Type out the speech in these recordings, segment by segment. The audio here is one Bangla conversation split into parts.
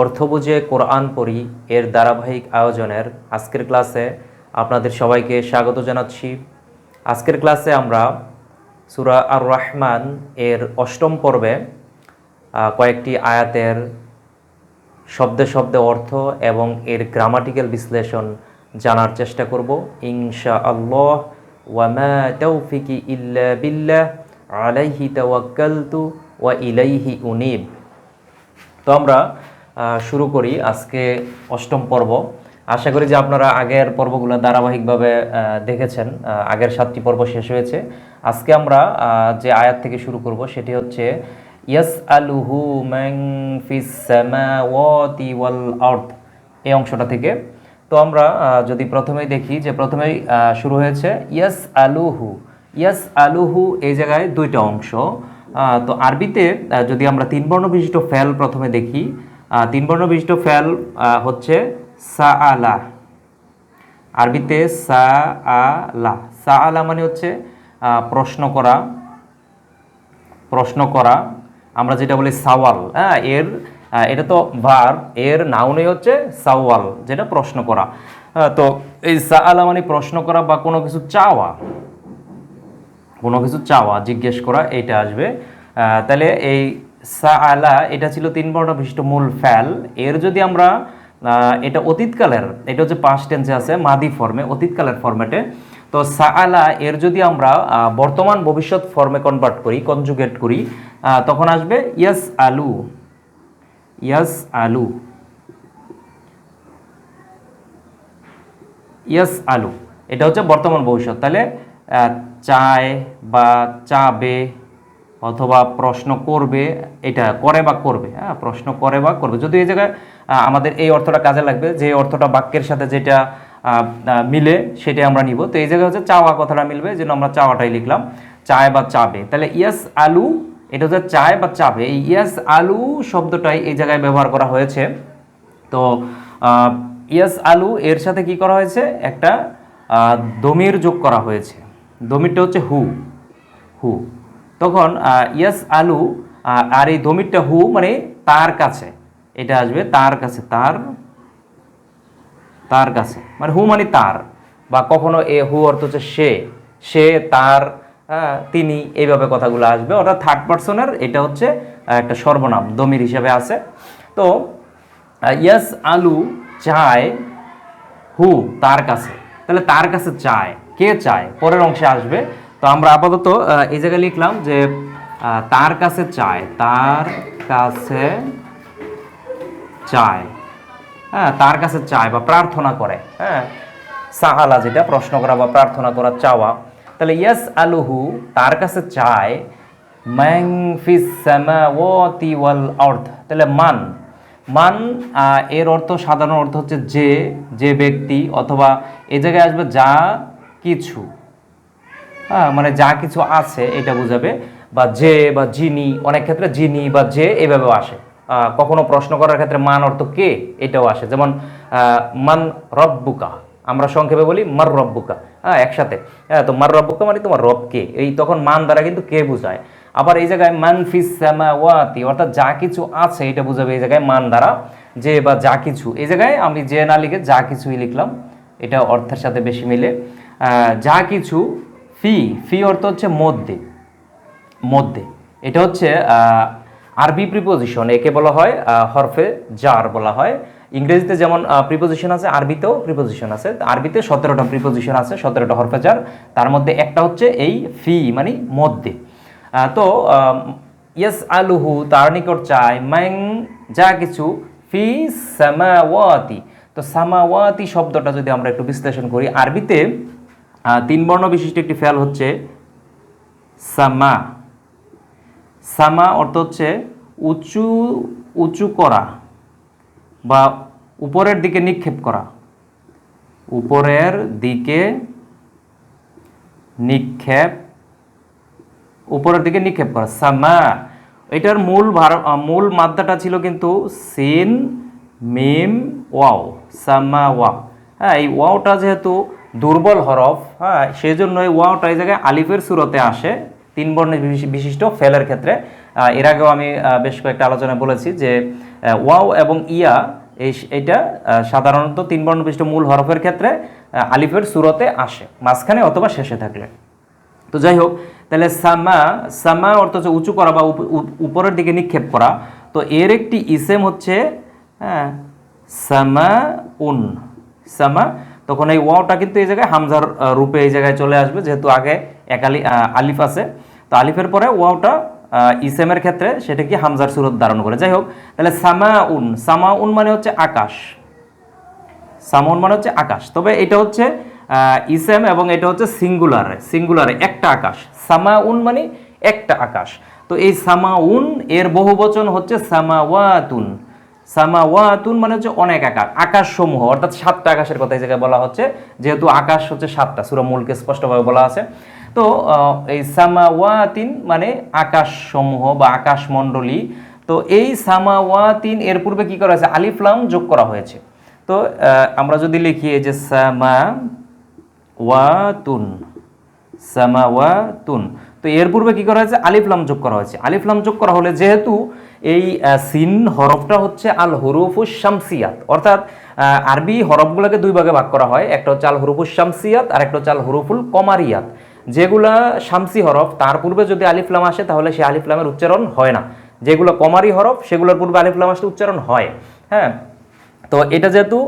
অর্থ বুঝে কোরআন পড়ি এর ধারাবাহিক আয়োজনের আজকের ক্লাসে আপনাদের সবাইকে স্বাগত জানাচ্ছি। আজকের ক্লাসে আমরা সুরা আর রহমান এর অষ্টম পর্বে কয়েকটি আয়াতের শব্দে শব্দে অর্থ এবং এর গ্রামাটিক্যাল বিশ্লেষণ জানার চেষ্টা করব। ইনশা আল্লাহ ওয়ামা তৌফিকি ইল্লা বিল্লাহ, আলাইহি তাওয়াক্কালতু ওয়া ইলাইহি উনিব। তো আমরা শুরু করি আজকে অষ্টম পর্ব। আশা করি যে আপনারা আগের পর্বগুলো ধারাবাহিকভাবে দেখেছেন। আগের সাতটি পর্ব শেষ হয়েছে। আজকে আমরা যে আয়াত থেকে শুরু করব সেটি হচ্ছে ইয়াস আলুহু ম্যাং ফিস সামাওয়াতি ওয়াল আর্থ এই অংশটা থেকে। তো আমরা যদি প্রথমেই দেখি যে প্রথমেই শুরু হয়েছে ইয়াস আলুহু ইয়াস আলুহু এই জায়গায় দুইটা অংশ। তো আরবিতে যদি আমরা তিন বর্ণ বিশিষ্ট ফেল প্রথমে দেখি তিন বর্ণ বিশিষ্ট আহ, হচ্ছে সা আলা আরবিতে সা আলা সা আলা মানে হচ্ছে প্রশ্ন করা প্রশ্ন করা। আমরা যেটা বলি সাওয়াল হ্যাঁ এর এটা তো ভার এর নাউনই হচ্ছে সাওয়াল যেটা প্রশ্ন করা। তো এই সা আলা মানে প্রশ্ন করা বা কোনো কিছু চাওয়া। কোনো কিছু চাওয়া জিজ্ঞেস করা এইটা আসবে। তাহলে এই সা আলা এটা ছিল তিন বর্ণ বিশিষ্ট মূল ফ্যাল এর যদি আমরা এটা অতীতকালের, এটা হচ্ছে পাস্ট টেন্সে আছে, মাদি ফর্মে অতীতকালের ফর্মেটে তো। সা আলা এর যদি আমরা বর্তমান ভবিষ্যৎ ফর্মে কনভার্ট করি কনজুগেট করি তখন আসবে ইয়াস আলু। ইয়াস আলু। ইয়াস আলু। এটা হচ্ছে বর্তমান ভবিষ্যৎ। তাহলে চায় বা চাবে অথবা প্রশ্ন করবে, এটা করে বা করবে হ্যাঁ? প্রশ্ন করে বা করবে। যদি এই জায়গায় আমাদের এই অর্থটা কাজে লাগবে, যে অর্থটা বাক্যের সাথে যেটা মিলে সেটাই আমরা নিব। তো এই জায়গায় হচ্ছে চাওয়া কথাটা মিলবে, যেন আমরা চাওয়াটাই লিখলাম। চায় বা চাবে। তাহলে ইয়াস আলু, এটা হচ্ছে চায় বা চাবে। এই ইয়াস আলু শব্দটাই এই জায়গায় ব্যবহার করা হয়েছে। তো ইয়াস আলু এর সাথে কি করা হয়েছে? একটা দমির যোগ করা হয়েছে। দমিরটা হচ্ছে হু। হু। তখন ইয়াস আলু আর এই দমিরটা হু মানে তার কাছে। এটা আসবে তার কাছে, তার তার কাছে। মানে হু মানে তার। বা কখনো এ হু অর্থ হচ্ছে সে। সে, তার তিনি এইভাবে কথাগুলো আসবে। অর্থাৎ থার্ড পার্সনের এটা হচ্ছে একটা সর্বনাম দমির হিসাবে আছে। তো ইয়াস আলু চায় হু তার কাছে। তাহলে তার কাছে চায়। কে চায়? পরের অংশে আসবে তো আমরা আপাতত এই জায়গায় লিখলাম যে তার কাছে চায়, তার কাছে চায়। হ্যাঁ তার কাছে চায় বা প্রার্থনা করে হ্যাঁ। সাহালা যেটা, প্রশ্ন করা বা প্রার্থনা করা চাওয়া। তাহলে ইয়াস আলুহু, তার কাছে চায়, ম্যাং ওয়াল আর্থ তাহলে মান মান এর অর্থ, সাধারণ অর্থ হচ্ছে যে যে ব্যক্তি, অথবা এ জায়গায় আসবে যা কিছু। হ্যাঁ মানে যা কিছু আছে এটা বোঝাবে। বা যে বা যিনি, অনেক ক্ষেত্রে যিনি বা যে এভাবেও আসে। কখনো প্রশ্ন করার ক্ষেত্রে মান অর্থ কে এটাও আসে। যেমন মান রব্বুকা, আমরা সংক্ষেপে বলি মার রব্বুকা। হ্যাঁ একসাথে। হ্যাঁ তো মার রব্বুকা মানে তোমার রব কে। এই তখন মান দ্বারা কিন্তু কে বোঝায়। আবার এই জায়গায় মান ফিস সামাওয়াতি, অর্থাৎ যা কিছু আছে এটা বোঝাবে এই জায়গায় মান দ্বারা। যে বা যা কিছু। এই জায়গায় আমি যে না লিখে যা কিছুই লিখলাম, এটা অর্থের সাথে বেশি মিলে। যা কিছু ফি ফি অর্থ হচ্ছে মধ্যে মধ্যে। এটা হচ্ছে আরবি প্রিপোজিশন একে বলা হয় হরফে জার বলা হয়। ইংরেজিতে যেমন প্রিপোজিশন আছে, আরবিতেও প্রিপোজিশন আছে। আরবিতে সতেরোটা প্রিপোজিশন আছে, সতেরোটা হরফে জার তার মধ্যে একটা হচ্ছে এই ফি মানে মধ্যে। তো ইয়েস আলুহু, তার নিকট চায় ম্যাং, যা কিছু, ফি সামাওয়াতি। তো সামাওয়াতি শব্দটা যদি আমরা একটু বিশ্লেষণ করি, আরবিতে তিন বর্ণ বিশিষ্ট একটি ফেল হচ্ছে সামা। সামা অর্থ হচ্ছে উঁচু উঁচু করা বা উপরের দিকে নিক্ষেপ করা। উপরের দিকে নিক্ষেপ, উপরের দিকে নিক্ষেপ করা। সামা, এটার মূল ভার মূল মাদ্রাটা ছিল কিন্তু সিন, মিম, ওয়াও, সামা ওয়া হ্যাঁ এই ওয়াওটা যেহেতু দুর্বল হরফ হ্যাঁ সেই জন্য ওয়াওটা এই জায়গায় আলিফের সুরতে আসে, তিন বর্ণের বিশিষ্ট ফেলের ক্ষেত্রে। এর আগেও আমি বেশ কয়েকটা আলোচনায় বলেছি যে ওয়াও এবং ইয়া, এই এটা সাধারণত তিন বর্ণ বিশিষ্ট মূল হরফের ক্ষেত্রে আলিফের সুরতে আসে, মাঝখানে অথবা শেষে থাকলে। তো যাই হোক, তাহলে সামা সামা অর্থ হচ্ছে উঁচু করা বা উপ- উপ- উপরের দিকে নিক্ষেপ করা। তো এর একটি ইসেম হচ্ছে হ্যাঁ সামা উন সামা তখন এই ওয়াওটা কিন্তু এই জায়গায় হামজার রূপে এই জায়গায় চলে আসবে, যেহেতু আগে এক আলি আলিফ আছে। তো আলিফের পরে ওয়াওটা ইসেমের ক্ষেত্রে সেটা কি হামজার সুরত ধারণ করে। যাই হোক, তাহলে সামা উন সামা উন মানে হচ্ছে আকাশ। সামন মানে হচ্ছে আকাশ। তবে এটা হচ্ছে ইসেম এবং এটা হচ্ছে সিঙ্গুলারে সিঙ্গুলারে একটা আকাশ। সামাউন মানে একটা আকাশ। তো এই সামাউন, এর বহুবচন হচ্ছে সামাওয়াতুন। সামাওয়াতুন মানে হচ্ছে অনেক আকাশ আকাশ সমূহ অর্থাৎ সাতটা আকাশের কথা এই বলা হচ্ছে, যেহেতু আকাশ হচ্ছে সাতটা, সুরা মূলকে স্পষ্টভাবে বলা আছে। তো এই সামাওয়াতিন মানে আকাশ সমূহ বা আকাশ মণ্ডলী তো এই সামাওয়াতিন, এর পূর্বে কি করা হয়েছে? আলিফলাম যোগ করা হয়েছে। তো আমরা যদি লিখি যে সামা ওয়াতুন সামাওয়াতুন তো এর পূর্বে কি করা হয়েছে? আলিফলাম যোগ করা হয়েছে। আলিফলাম যোগ করা হলে যেহেতু এই সিন হরফটা হচ্ছে আল হরুফুস শামসিয়াত, অর্থাৎ আরবি হরফগুলোকে দুই ভাগে ভাগ করা হয়। একটা হচ্ছে আল হরুফুস শামসিয়াত, আর একটা হচ্ছে আল হরুফুল কমারিয়াত। যেগুলা শামসি হরফ, তার পূর্বে যদি আলিফলাম আসে, তাহলে সেই আলিফলামের উচ্চারণ হয় না। যেগুলো কমারি হরফ, সেগুলোর পূর্বে আলিফলাম আসলে উচ্চারণ হয়। হ্যাঁ? তো এটা যেহেতু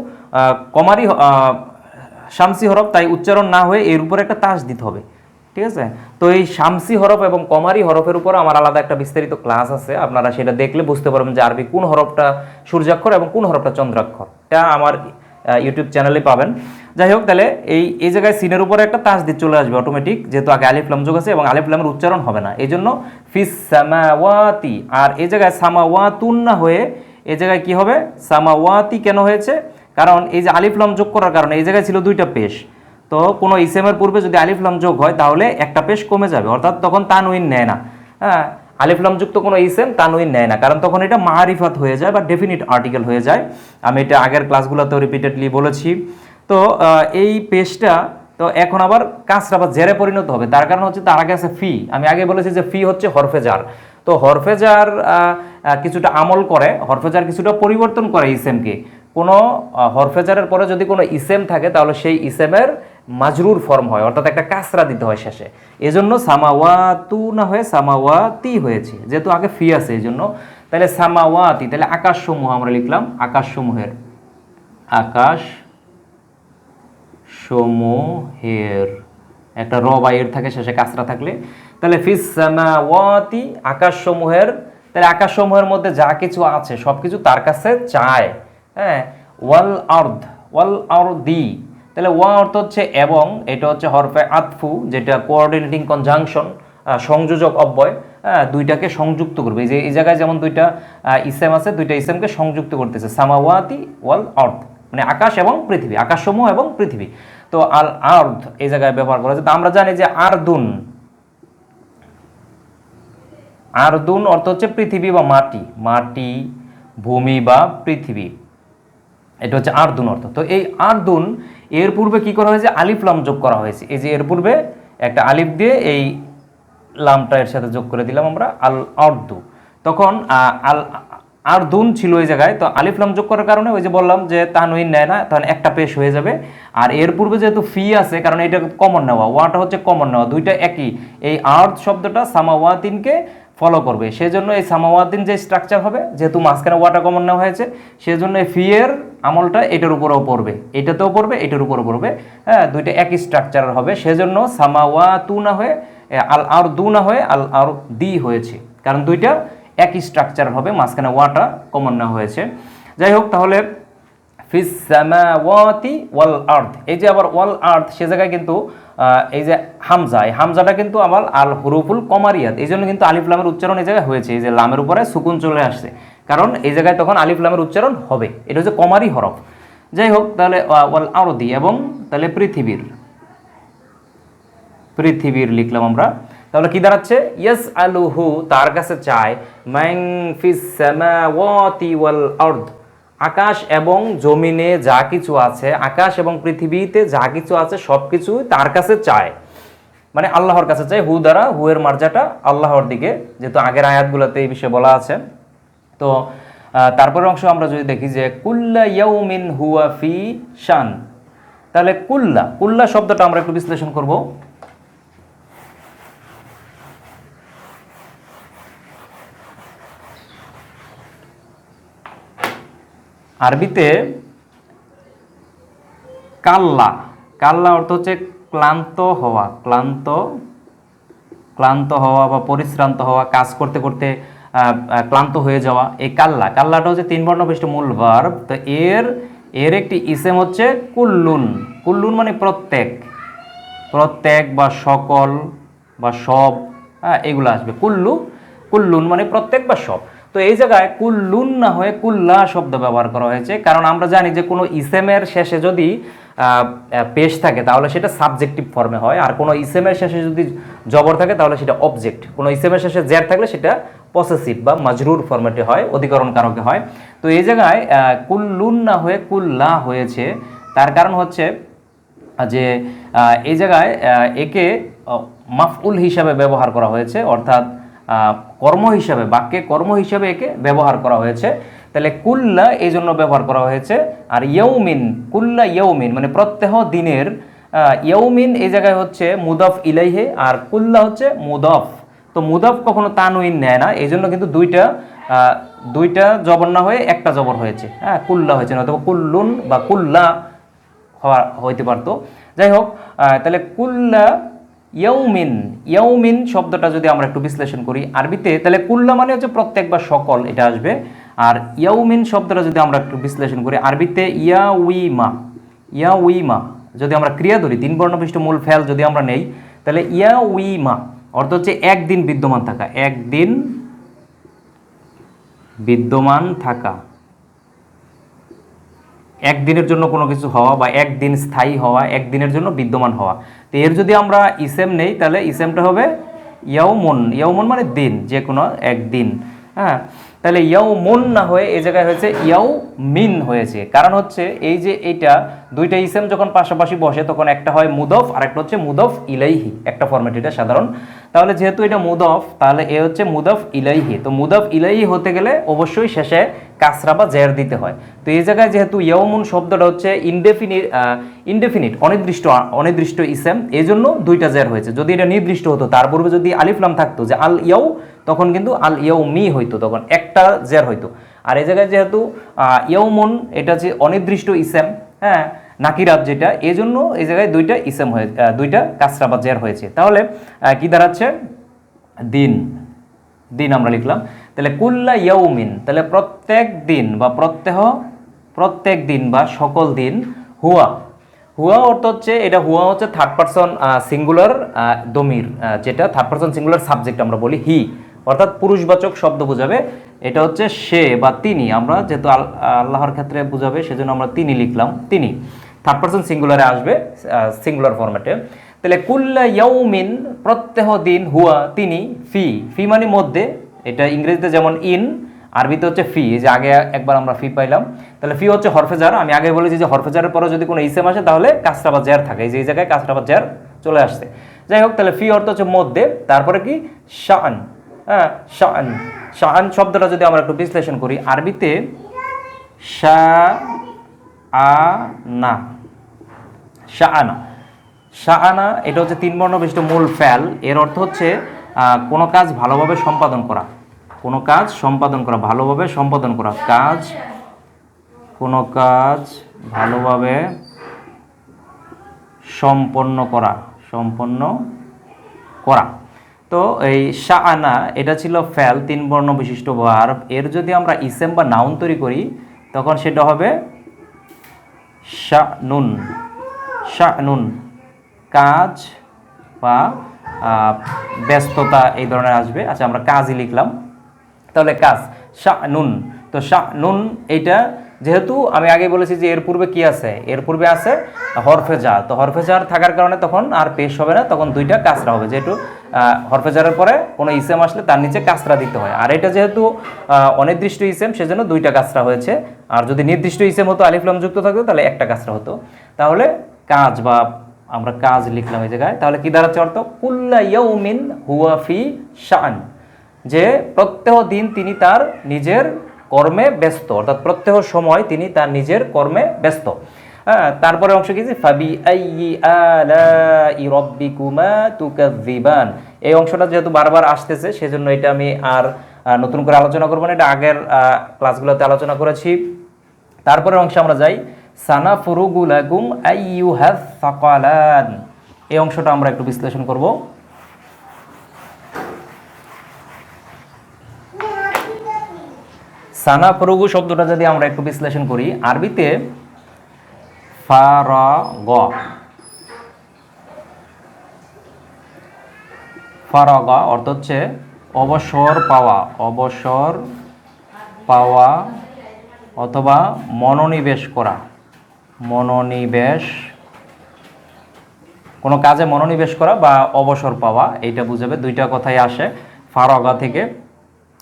কমারি শামসি হরফ, তাই উচ্চারণ না হয়ে এর উপরে একটা তাস দিতে হবে। ঠিক আছে? তো এই শামসি হরফ এবং কমারি হরফের উপর আমার আলাদা একটা বিস্তারিত ক্লাস আছে। আপনারা সেটা দেখলে বুঝতে পারবেন যে আরবি কোন হরফটা সূর্যাক্ষর এবং কোন হরফটা চন্দ্রাক্ষর। এটা আমার ইউটিউব চ্যানেলে পাবেন। যাই হোক, তাহলে এই এই জায়গায় সিনের উপরে একটা তাস দিয়ে চলে আসবে অটোমেটিক যেহেতু আগে আলিফলাম যোগ আছে এবং আলিফলামের উচ্চারণ হবে না। এই জন্য ফিস সামাওয়াতি, আর এই জায়গায় সামাওয়াতুন না হয়ে এই জায়গায় কি হবে? সামাওয়াতি কেন হয়েছে? কারণ এই যে আলিফলাম যোগ করার কারণে এই জায়গায় ছিল দুইটা পেশ। তো কোনো ইসেমের পূর্বে যদি আলিফলাম যোগ হয়, তাহলে একটা পেশ কমে যাবে। অর্থাৎ তখন তানউইন নেয় না। হ্যাঁ আলিফলাম যুক্ত কোনো ইসেম তানউইন নেয় না। কারণ তখন এটা মারিফাত হয়ে যায় বা ডেফিনিট আর্টিকেল হয়ে যায়। আমি এটা আগের ক্লাসগুলোতেও রিপিটেডলি বলেছি। তো এই পেশটা, তো এখন আবার কাজটা বা জেরে পরিণত হবে। তার কারণ হচ্ছে তার আগে আছে ফি। আমি আগে বলেছি যে ফি হচ্ছে হরফেজার। তো হরফেজার কিছুটা আমল করে, হরফেজার কিছুটা পরিবর্তন করে ইসেমকে কোনো হরফেজারের পরে যদি কোনো ইসেম থাকে, তাহলে সেই ইসেমের মাজরুর ফর্ম হয়, অর্থাৎ একটা কাসরা দিতে হয় শেষে। এজন্য সামাওয়াতু না হয়ে সামাওয়াতি হয়েছে। যেহেতু আগে ফি আছে এই জন্য তাহলে সামাওয়াতি, তাহলে আকাশসমূহ আমরা লিখলাম আকাশসমূহের। আকাশ সমূহের একটা র বা এর থাকে শেষে, কাসরা থাকলে। তাহলে ফিস সামাওয়াতি, আকাশসমূহের। তাহলে আকাশসমূহের মধ্যে যা কিছু আছে সব কিছু তার কাছে চায়। হ্যাঁ? ওয়াল আর্দ, ওয়াল আরদি। তাহলে ওয়া অর্থ হচ্ছে এবং, এটা হচ্ছে হরফে আতফু, যেটা কোঅর্ডিনেটিং কনজাংশন সংযোজক অব্যয় দুইটাকে সংযুক্ত করবে। এই যে, এই জায়গায় যেমন দুইটা ইসেম আছে, দুইটা ইসেমকে সংযুক্ত করতেছে। সামাওয়াতি ওয়াল আর্থ মানে আকাশ এবং পৃথিবী, আকাশসমূহ এবং পৃথিবী। তো আল আর্থ এই জায়গায় ব্যবহার করা যায় তো আমরা জানি যে আরদুন আরদুন অর্থ হচ্ছে পৃথিবী বা মাটি মাটি, ভূমি বা পৃথিবী। এটা হচ্ছে আর্দুন অর্থ। তো এই আর্দুন এর পূর্বে কি করা হয়েছে? আলিফ লাম যোগ করা হয়েছে। এই যে এর পূর্বে একটা আলিফ দিয়ে এই লামটা এর সাথে যোগ করে দিলাম আমরা, আল আর্দু। তখন আল আর্দুন ছিল ওই জায়গায়, তো আলিফ লাম যোগ করার কারণে ওই যে বললাম যে তানউইন নেয় না তখন একটা পেশ হয়ে যাবে। আর এর পূর্বে যেহেতু ফি আছে, কারণ এটা কমন নেওয়া, ওয়াটা হচ্ছে কমন নেওয়া, দুইটা একই। এই আর্থ শব্দটা সামাওয়াতিনকে ফলো করবে। সেজন্য এই সামাওয়াতিন যে স্ট্রাকচার হবে, যেহেতু মাঝখানে ওয়াটা কমন নেওয়া হয়েছে, সেজন্য এই ফি এর আমলটা এটার উপরেও পড়বে। এটাতেও পড়বে, এটার উপরও পড়বে। হ্যাঁ দুইটা একই স্ট্রাকচার হবে। সেজন্য সামাওয়াতু না হয়ে আল আর দু না হয়ে, আল আর দি হয়েছে। কারণ দুইটা একই স্ট্রাকচার হবে, মাঝখানে ওয়াটা কমন নেওয়া হয়েছে। যাই হোক, তাহলে ফিস সামাওয়াতি ওয়াল আর্থ এই যে আবার ওয়াল আর্থ সে জায়গায় কিন্তু এই যে হামজা, এই হামজাটা কিন্তু আমার আল হুরুফুল কমারিয়াত। এই জন্য কিন্তু আলিফ লামের উচ্চারণ এই জায়গায় হয়েছে, এই যে লামের উপরে সুকুন চলে আসছে। কারণ এই জায়গায় তখন আলিফ লামের উচ্চারণ হবে। এটা হচ্ছে কমারি হরফ। যাই হোক, তাহলে ওয়াল আরদি এবং তাহলে পৃথিবীর। পৃথিবীর লিখলাম আমরা। তাহলে কি দাঁড়াচ্ছে? ইয়াস আলুহু তার কাছে চায়, ম্যাং ফিস ওয়াল আরদ। আকাশ এবং জমিনে যা কিছু আছে আকাশ এবং পৃথিবীতে যা কিছু আছে সব কিছু তার কাছে চায়। মানে আল্লাহর কাছে চায় হু দ্বারা হু এর মার্জাটা আল্লাহর দিকে। যেহেতু আগের আয়াতগুলোতে এই বিষয়ে বলা আছে। তো আহ, তারপরের অংশ আমরা যদি দেখি যে কুল্লা ইয়াউমিন হুয়া ফি শান। তাহলে কুল্লা কুল্লা শব্দটা আমরা একটু বিশ্লেষণ করব। আরবিতে কাল্লা। কাল্লা অর্থ হচ্ছে ক্লান্ত হওয়া, ক্লান্ত ক্লান্ত হওয়া বা পরিশ্রান্ত হওয়া, কাজ করতে করতে ক্লান্ত হয়ে যাওয়া। এই কাল্লা, কাল্লাটা হচ্ছে তিন বর্ণ বিশিষ্ট মূল ভার্ব তো এর এর একটি ইসেম হচ্ছে কুল্লুন। কুল্লুন মানে প্রত্যেক। প্রত্যেক বা সকল বা সব হ্যাঁ এগুলো আসবে। কুল্লু, কুল্লুন মানে প্রত্যেক বা সব। তো এই জায়গায় কুল্লুন না হয়ে কুল্লা শব্দ ব্যবহার করা হয়েছে। কারণ আমরা জানি যে কোনো ইসেমের শেষে যদি পেশ থাকে, তাহলে সেটা সাবজেক্টিভ ফর্মে হয়। আর কোনো ইসেমের শেষে যদি জবর থাকে, তাহলে সেটা অবজেক্ট কোনো ইসেমের শেষে জের থাকলে সেটা পসেসিভ বা মাজরুর ফর্মেটে হয় অধিকরণ কারকে হয়। তো এই জায়গায় কুল্লুন না হয়ে কুল্লা হয়েছে। তার কারণ হচ্ছে যে এই জায়গায় একে মাফউল হিসাবে ব্যবহার করা হয়েছে। অর্থাৎ কর্ম হিসাবে, বাক্যে কর্ম হিসাবে একে ব্যবহার করা হয়েছে। তাহলে কুল্লা এই জন্য ব্যবহার করা হয়েছে। আর ইয়ৌমিন কুল্লা ইয়ৌমিন মানে প্রত্যহ দিনের ইয়ৌমিন এই জায়গায় হচ্ছে মুদফ ইলাইহে, আর কুল্লা হচ্ছে মুদফ। তো মুদফ কখনো তানুইন নেয় না, এই জন্য কিন্তু দুইটা দুইটা জবর না হয়ে একটা জবর হয়েছে। হ্যাঁ কুল্লা হয়েছে না, অথবা কুল্লুন বা কুল্লা হওয়া হইতে পারতো। যাই হোক তাহলে কুল্লা ইয়ৌমিন ইয়ৌমিন শব্দটা যদি আমরা একটু বিশ্লেষণ করি আরবিতে, তাহলে কুল্লা মানে হচ্ছে প্রত্যেক বা সকল এটা আসবে। আর ইয়ৌমিন শব্দটা যদি আমরা একটু বিশ্লেষণ করি আরবিতে ইয়া উইমা ইয়া যদি আমরা ক্রিয়া ধরি, তিন বর্ণবিষ্ট মূল ফেল যদি আমরা নেই, তাহলে ইয়া উইমা অর্থ হচ্ছে একদিন বিদ্যমান থাকা, একদিন বিদ্যমান থাকা। একদিনের জন্য কোনো কিছু হওয়া বা একদিন স্থায়ী হওয়া, একদিনের জন্য বিদ্যমান হওয়া। তো এর যদি আমরা ইসেম নেই, তাহলে ইসেমটা হবে ইয়াউমন। ইয়াউমন মানে দিন, যে কোনো একদিন। হ্যাঁ? তাহলে ইয়াউ মন না হয়ে এই জায়গায় হয়েছে ইয়াউ মিন হয়েছে। কারণ হচ্ছে এই যে এইটা, দুইটা ইসেম যখন পাশাপাশি বসে, তখন একটা হয় মুদফ আর একটা হচ্ছে মুদফ ইলাইহি। একটা ফর্মেট এটা সাধারণ। তাহলে যেহেতু এটা মুদফ তাহলে এ হচ্ছে মুদফ ইলাইহি। তো মুদফ ইলাইহি হতে গেলে অবশ্যই শেষে কাসরা বা জের দিতে হয়। তো এই জায়গায় যেহেতু ইয়াউমুন শব্দটা হচ্ছে ইনডেফিনিট ইনডেফিনিট অনির্দিষ্ট অনির্দিষ্ট ইসেম এই জন্য দুইটা জের হয়েছে। যদি এটা নির্দিষ্ট হতো তার পূর্বে যদি আলিফলাম থাকতো যে আল ইয়াউ তখন কিন্তু আল ইয়াউ মি হইতো তখন একটা জের হইতো। আর এই জায়গায় যেহেতু আহ, ইয়াউমুন এটা যে অনির্দিষ্ট ইসেম হ্যাঁ নাকিরাত যেটা এই জন্য এই জায়গায় দুইটা ইসেম হয়ে দুইটা কাসরা বা জের হয়েছে। তাহলে কি দাঁড়াচ্ছে? দিন। দিন আমরা লিখলাম। তাহলে কুল্লা ইয়াউমিন, তাহলে প্রত্যেক দিন বা প্রত্যহ, প্রত্যেক দিন বা সকল দিন হুয়া। হুয়া অর্থ হচ্ছে, এটা হুয়া হচ্ছে থার্ড পারসন সিঙ্গুলার দমির যেটা থার্ড পারসন সিঙ্গুলার সাবজেক্ট আমরা বলি হি অর্থাৎ পুরুষবাচক শব্দ বোঝাবে, এটা হচ্ছে সে বা তিনি। আমরা যেহেতু আল্লাহর ক্ষেত্রে বোঝাবে, সেজন্য আমরা তিনি লিখলাম, তিনি। থার্ড পারসন সিঙ্গুলারে আসবে সিঙ্গুলার ফরম্যাটে তাহলে কুল্লা ইয়াউমিন, প্রত্যহ দিন হুয়া, তিনি, ফি। ফি মানে মধ্যে, এটা ইংরেজিতে যেমন ইন, আরবিতে হচ্ছে ফি। যে আগে একবার আমরা ফি পাইলাম। তাহলে ফি হচ্ছে হরফেজার। আমি আগে বলেছি যে হরফেজারের পরে যদি কোনো ইসেম আসে, তাহলে কাজটা বা জ্যার থাকে। যে জায়গায় কাজটা বা জ্যার চলে আসছে। যাই হোক, তাহলে ফি অর্থ হচ্ছে মধ্যে। তারপরে কি? শান। হ্যাঁ শান। শান শব্দটা যদি আমরা একটু বিশ্লেষণ করি, আরবিতে শা, আ, না। শাহানা শাহানা এটা হচ্ছে তিন বর্ণ বিশিষ্ট মূল ফ্যাল এর অর্থ হচ্ছে কোনো কাজ ভালোভাবে সম্পাদন করা। কোনো কাজ সম্পাদন করা, ভালোভাবে সম্পাদন করা। কাজ, কোনো কাজ ভালোভাবে সম্পন্ন করা সম্পন্ন করা। তো এই শাহানা এটা ছিল ফ্যাল তিন বর্ণ বিশিষ্ট ভার্ব। এর যদি আমরা ইসেম বা নাউন তৈরি করি, তখন সেটা হবে শানুন। শানুন। কাজ বা ব্যস্ততা এই ধরনের আসবে। আচ্ছা আমরা কাজই লিখলাম। তাহলে কাজ, শানুন। তো শানুন, এইটা যেহেতু আমি আগে বলেছি যে এর পূর্বে কি আছে? এর পূর্বে আছে হরফেজার তো হরফেজার থাকার কারণে তখন আর পেশ হবে না, তখন দুইটা কাসরা হবে। যেহেতু হরফেজারের পরে কোনো ইসেম আসলে তার নিচে কাসরা দিতে হয়। আর এটা যেহেতু অনির্দিষ্ট ইসেম, সেজন্য দুইটা কাসরা হয়েছে। আর যদি নির্দিষ্ট ইসেম হতো আলিফলাম যুক্ত থাকতো, তাহলে একটা কাসরা হতো। তাহলে কাজ বা আমরা কাজ লিখলাম এই জায়গায়, তাহলে কি দাঁড়াচ্ছে অর্থ? কুল্লা ইয়াউমিন হুয়া ফি শান, যে প্রত্যেক দিন তিনি তার নিজের কর্মে ব্যস্ত, অর্থাৎ প্রত্যেক সময় তিনি তার নিজের কর্মে ব্যস্ত। হ্যাঁ তারপরে অংশ কি ফাবি রব্বিকুমা তুকাযিবান এই অংশটা যেহেতু বারবার আসতেছে, সেজন্য এটা আমি আর নতুন করে আলোচনা করব না, এটা আগের ক্লাসগুলোতে আলোচনা করেছি। তারপরের অংশে আমরা যাই। সানা ফুরুগুলাকুম আইয়ুহাস সাকালান। এই অংশটা আমরা একটু বিশ্লেষণ করব। সানা ফুরুগু শব্দটা যদি আমরা একটু বিশ্লেষণ করি, আরবিতে ফারাগ ফারাগা অর্থ হচ্ছে অবসর পাওয়া অবসর পাওয়া অথবা মনোনিবেশ করা। মনোনিবেশ। কোনো কাজে মনোনিবেশ করা বা অবসর পাওয়া, এইটা বুঝাবে, দুইটা কথাই আসে, ফারগা থেকে।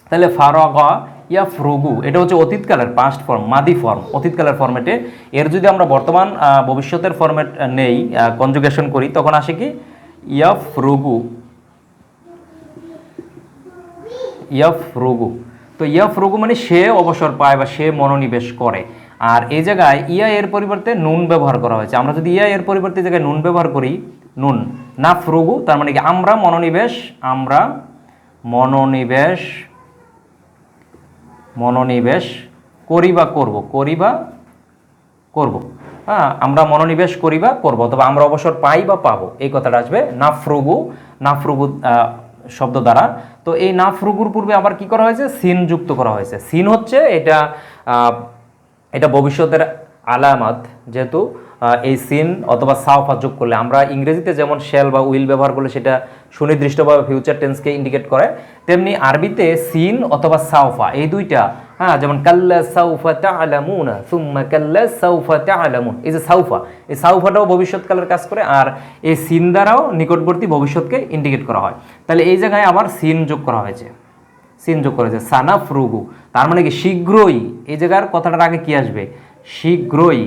তাহলে ফারগা ইয়া ফ্রুগু এটা হচ্ছে অতীতকালের পাস্ট ফর্ম মাদি ফর্ম অতীতকালের ফর্মেটে এর যদি আমরা বর্তমান ভবিষ্যতের ফর্মেট নেই কনজুগেশন করি, তখন আসে কি? ইয়া ফ্রুগু ইয়াফ রঘু তো ইয়াফ রঘু মানে সে অবসর পায় বা সে মনোনিবেশ করে। আর এই জায়গায় ইয়া এর পরিবর্তে নুন ব্যবহার করা হয়েছে। আমরা যদি ইয়া এর পরিবর্তে জায়গায় নুন ব্যবহার করি নুন না ফ্রুগু তার মানে কি আমরা মনোনিবেশ আমরা মনোনিবেশ মনোনিবেশ করি বা করব করি বা করব। হ্যাঁ আমরা মনোনিবেশ করি বা করব অথবা আমরা অবসর পাই বা পাবো এই কথাটা আসবে না ফ্রুগু নাফরুগু আহ, শব্দ দ্বারা। তো এই না ফ্রুগুর পূর্বে আবার কি করা হয়েছে? সিন যুক্ত করা হয়েছে। সিন হচ্ছে এটা এটা ভবিষ্যতের আলামাত, যেহেতু এই সিন অথবা সাউফা যোগ করলে। আমরা ইংরেজিতে যেমন শেল বা উইল ব্যবহার করলে সেটা সুনির্দিষ্টভাবে ফিউচার টেন্সকে ইন্ডিকেট করে, তেমনি আরবিতে সিন অথবা সাউফা এই দুইটা হ্যাঁ যেমন কাল্লা সাউফা তা'লামুনা, সুম্মা কাল্লা সাউফা তা'লামুন, এই যে সাউফা, এই সাউফাটাও ভবিষ্যৎকালের কাজ করে, আর এই সিন দ্বারাও নিকটবর্তী ভবিষ্যৎকে ইন্ডিকেট করা হয়। তাহলে এই জায়গায় আবার সিন যোগ করা হয়েছে। সিন যোগ করেছে সানা ফ্রুগু তার মানে কি শীঘ্রই, এই জায়গার কথাটার আগে কি আসবে? শীঘ্রই।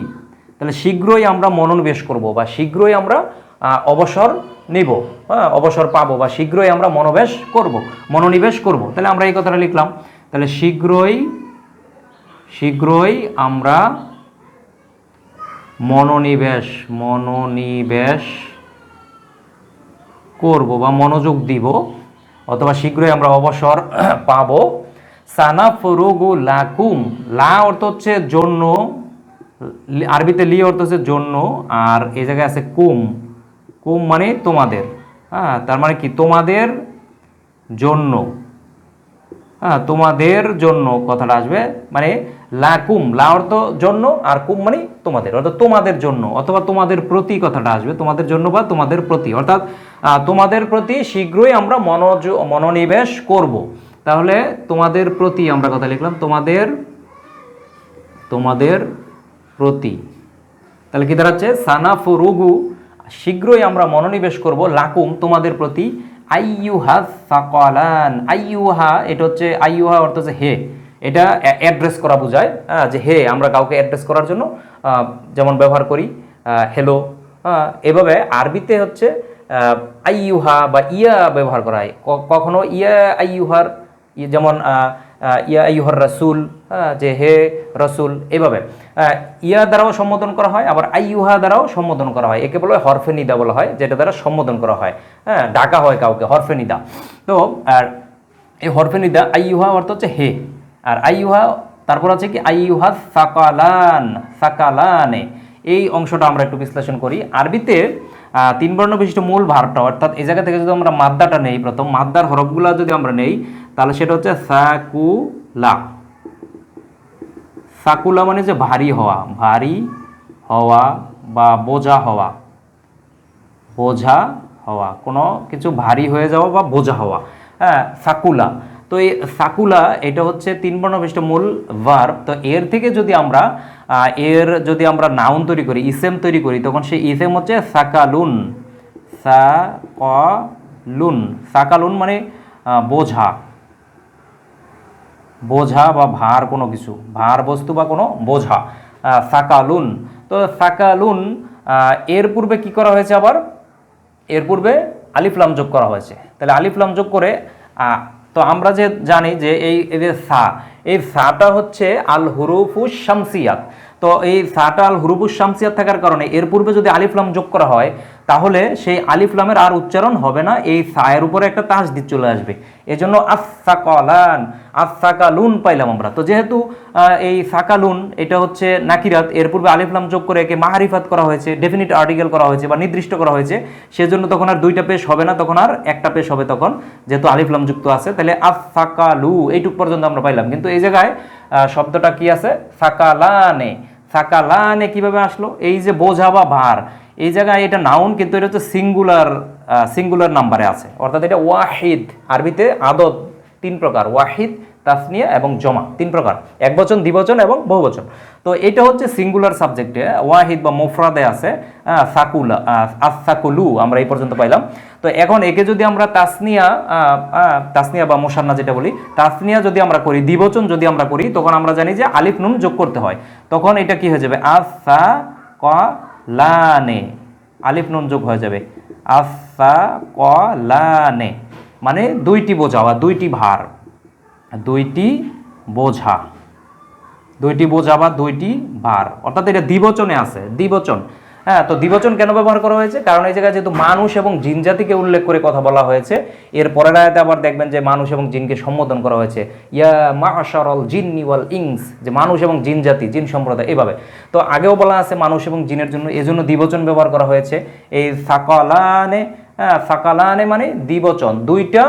তাহলে শীঘ্রই আমরা মনোনিবেশ করব বা শীঘ্রই আমরা অবসর নিব হ্যাঁ অবসর পাবো বা শীঘ্রই আমরা মনোবেশ করব, মনোনিবেশ করব। তাহলে আমরা এই কথাটা লিখলাম। তাহলে শীঘ্রই শীঘ্রই আমরা মনোনিবেশ মনোনিবেশ করব বা মনোযোগ দিব অথবা শীঘ্রই আমরা অবসর পাবো। সানাফরুগু লাকুম, লা অর্থ হচ্ছে জন্য, আরবিতে লি অর্থ হচ্ছে জন্য, আর এই জায়গায় আছে কুম। কুম মানে তোমাদের। হ্যাঁ তার মানে কি? তোমাদের জন্য। হ্যাঁ তোমাদের জন্য কথাটা আসবে মানে লাকুম, লা অর্থ জন্য আর কুম মানে তোমাদের, অর্থাৎ তোমাদের জন্য, অথবা তোমাদের প্রতি কথাটা আসবে, তোমাদের জন্য বা তোমাদের প্রতি, অর্থাৎ তোমাদের প্রতি শীঘ্রই আমরা মনোজ, মনোনিবেশ করব। তাহলে তোমাদের প্রতি আমরা কথা লিখলাম, তোমাদের তোমাদের প্রতি। তাহলে কি দাঁড়াচ্ছে? সানাফুরুগু, শীঘ্রই আমরা মনোনিবেশ করব, লাকুম, তোমাদের প্রতি আইয়ুহা সাকলান। আইয়ুহা এটা হচ্ছে আইয়ুহা অর্থ হচ্ছে হে। এটা অ্যাড্রেস করা বোঝায় হ্যাঁ, যে হে আমরা কাউকে অ্যাড্রেস করার জন্য যেমন ব্যবহার করি হ্যালো এভাবে আরবিতে হচ্ছে আইয়ুহা বা ইয়া ব্যবহার করা হয়। কখনো ইয়া আইয়ুহার যেমন ইয়া আইয়ুহার রাসুল হ্যাঁ, যে হে রসুল এভাবে। ইয়া দ্বারাও সম্বোধন করা হয় আবার আইয়ুহা দ্বারাও সম্বোধন করা হয়। একে বলা হরফে নিদা বলা হয় যেটা দ্বারা সম্বোধন করা হয়। হ্যাঁ ডাকা হয় কাউকে হরফে নিদা। তো আর এই হরফে নিদা আইয়ুহা অর্থ হচ্ছে হে। আর আইয়ুহা তারপর আছে কি? আইয়ুহা সাকালান সাকালানে। এই অংশটা আমরা একটু বিশ্লেষণ করি। আরবিতে তিন বর্ণ বিশিষ্ট মূল ভারটা অর্থাৎ এই জায়গা থেকে যদি আমরা মাদ্দাটা নেই প্রথম মাদ্দার হরফগুলা যদি আমরা নেই তাহলে সেটা হচ্ছে সাকুলা। সাকুলা মানে যে ভারী হওয়া ভারী হওয়া বা বোঝা হওয়া। বোঝা হওয়া, কোনো কিছু ভারী হয়ে যাওয়া বা বোঝা হওয়া। হ্যাঁ সাকুলা। তো এই সাকুলা, এটা হচ্ছে তিন বর্ণবিষ্ট মূল ভার্ব তো এর থেকে যদি আমরা এর যদি আমরা নাউন তৈরি করি ইসেম তৈরি করি, তখন সেই ইসেম হচ্ছে সাকালুন। সাকালুন। সাকালুন মানে বোঝা। বোঝা বা ভার কোনো কিছু, ভার বস্তু বা কোনো বোঝা সাকালুন। তো সাকালুন এর পূর্বে কি করা হয়েছে আবার? এর পূর্বে আলিফলাম যোগ করা হয়েছে। তাহলে আলিফলাম যোগ করে তো আমরা যে জানি যে এই যে সা, এই সাটা হচ্ছে আল হুরুফুস শামসিয়াত। তো এই সাটা আল হুরুফুস শামসিয়াত থাকার কারণে এর পূর্বে যদি আলিফলাম যোগ করা হয় তাহলে সেই আলিফলামের আর উচ্চারণ হবে না, এই সায়ের উপরে একটা তাস তাসদিদ চলে আসবে। এই এজন্য আসাকালান আসাকালুন পাইলাম আমরা। তো যেহেতু এই সাকালুন, এটা হচ্ছে নাকিরাত, এর পূর্বে আলিফলাম যোগ করে একে মাহারিফাত করা হয়েছে, ডেফিনিট আর্টিকেল করা হয়েছে বা নির্দিষ্ট করা হয়েছে, সেজন্য তখন আর দুইটা পেশ হবে না, তখন আর একটা পেশ হবে তখন, যেহেতু আলিফলাম যুক্ত আছে। তাহলে আসাকালু এইটুক পর্যন্ত আমরা পাইলাম। কিন্তু এই জায়গায় শব্দটা কি আছে? সাকালানে। সাকালানে কীভাবে আসলো? এই যে বোঝা বা ভার এই জায়গায় এটা নাউন কিন্তু এটা হচ্ছে সিঙ্গুলার সিঙ্গুলার নাম্বারে আছে। অর্থাৎ এটা ওয়াহিদ, আরবিতে আদত, তিন প্রকার, ওয়াহিদ, তাসনিয়া এবং জমা, তিন প্রকার। এক বচন দ্বিবচন এবং বহুবচন। তো এটা হচ্ছে সিঙ্গুলার সাবজেক্টে ওয়াহিদ বা মুফরাদে আছে সাকুলা আসাকুলু আমরা এই পর্যন্ত পাইলাম। তো এখন একে যদি আমরা তাসনিয়া তাসনিয়া বা মোসান্না যেটা বলি, তাসনিয়া যদি আমরা করি, দ্বিবচন যদি আমরা করি, তখন আমরা জানি যে আলিফ নুন যোগ করতে হয়। তখন এটা কি হয়ে যাবে? আসা ক লানে। আলিফ নুন যোগ হয়ে যাবে। আসা ক, লানে। মানে দুইটি বোঝা বা দুইটি ভার। দুইটি বোঝা। দুইটি বোঝা বা দুইটি ভার। অর্থাৎ এটা দ্বিবচনে আছে। দ্বিবচন। হ্যাঁ তো দ্বিবচন কেন ব্যবহার করা হয়েছে? কারণ এই জায়গায় যেহেতু মানুষ এবং জিন জাতিকে উল্লেখ করে কথা বলা হয়েছে, এর পরের আয়াতে আবার দেখবেন যে মানুষ এবং জিনকে সম্বোধন করা হয়েছে। ইয়া মাশারল জিন্নি ওয়াল ইংস যে মানুষ এবং জিন জাতি, জিন সম্প্রদায়, এভাবে। তো আগেও বলা আছে মানুষ এবং জিনের জন্য, এজন্য দ্বিবচন ব্যবহার করা হয়েছে। এই সাকালানে হ্যাঁ সাকালানে মানে দ্বিবচন। দুইটা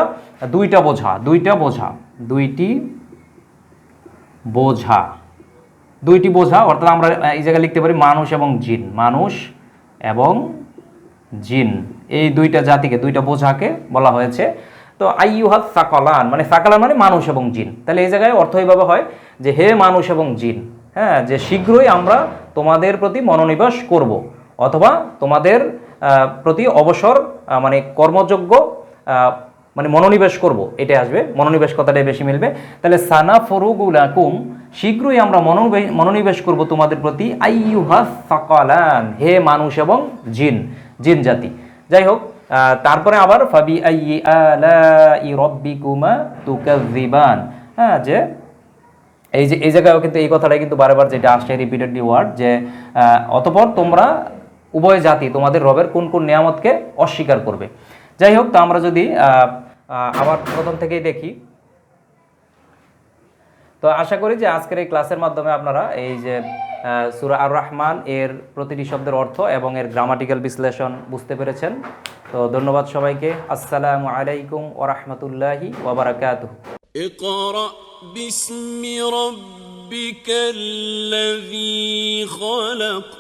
দুইটা বোঝা দুইটা বোঝা, দুইটি বোঝা। দুইটি বোঝা, অর্থাৎ আমরা এই জায়গায় লিখতে পারি মানুষ এবং জিন। মানুষ এবং জিন। এই দুইটা জাতিকে, দুইটা বোঝাকে বলা হয়েছে। তো আই ইউ আইয়ুহাত সাকালান মানে সাকালান মানে মানুষ এবং জিন। তাহলে এই জায়গায় অর্থ এইভাবে হয় যে হে মানুষ এবং জিন হ্যাঁ যে শীঘ্রই আমরা তোমাদের প্রতি মনোনিবেশ করব, অথবা তোমাদের প্রতি অবসর মানে কর্মযোগ্য মানে মনোনিবেশ করব। এটা আসবে, মনোনিবেশ কথাটাই বেশি মিলবে। তাহলে সানা ফরুগুলাকুম শীঘ্রই আমরা মনোনিবেশ করব তোমাদের প্রতি। আইয়ুহা সাকালান, হে মানুষ এবং জিন জিন জাতি। যাই হোক তারপরে আবার ফাবি আইয়ি আলাই রব্বিকুমা হ্যাঁ যে এই যে, এই জায়গায় কিন্তু এই কথাটাই কিন্তু বারবার যেটা আসছে রিপিটেডলি ওয়ার্ড যে অতঃপর তোমরা উভয় জাতি, তোমাদের রবের কোন কোন নিয়ামতকে অস্বীকার করবে। যাই হোক, তো আমরা যদি আবার প্রথম থেকেই দেখি তো আশা করি যে আজকের এই ক্লাসের মাধ্যমে আপনারা এই যে সুরা আর রহমান এর প্রতিটি শব্দের অর্থ এবং এর গ্রামাটিক্যাল বিশ্লেষণ বুঝতে পেরেছেন তো ধন্যবাদ সবাইকে আসসালামু আলাইকুম ওরহমতুল্লাহি ওবরাকাতুহ اقرأ باسم ربك الذي خلق